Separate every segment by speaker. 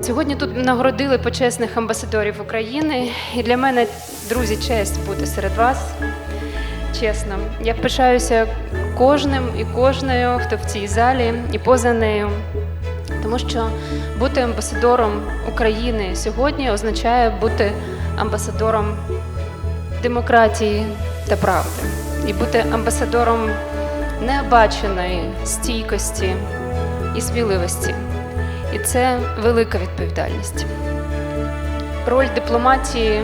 Speaker 1: Сьогодні тут нагородили почесних амбасадорів України, і для мене, друзі, честь бути серед вас. Чесно, я пишаюся кожним і кожною, хто в цій залі і поза нею. Тому що бути амбасадором України сьогодні означає бути амбасадором демократії та правди, і бути амбасадором необаченої стійкості і сміливості. І це велика відповідальність. Роль дипломатії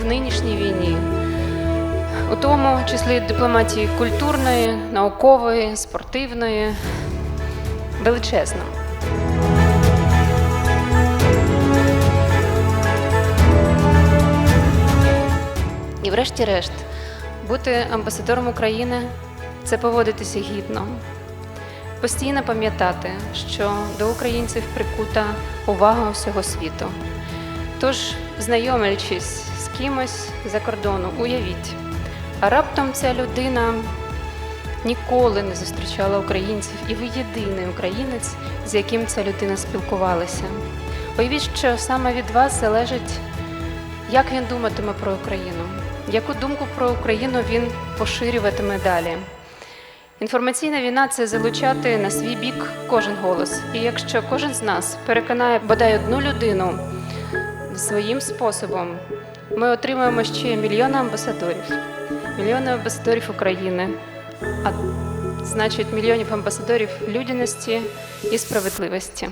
Speaker 1: в нинішній війні, у тому числі дипломатії культурної, наукової, спортивної, величезна. І врешті-решт, бути амбасадором України це поводитися гідно, постійно пам'ятати, що до українців прикута увага усього світу. Тож, знайомлячись з кимось за кордону, уявіть, а раптом ця людина ніколи не зустрічала українців, і ви єдиний українець, з яким ця людина спілкувалася. Уявіть, що саме від вас залежить, як він думатиме про Україну, яку думку про Україну він поширюватиме далі. Інформаційна війна це залучати на свій бік кожен голос. І якщо кожен з нас переконає бодай одну людину своїм способом, ми отримаємо ще мільйони амбасадорів, мільйони амбасадорів України, а значить мільйонів амбасадорів людяності і справедливості.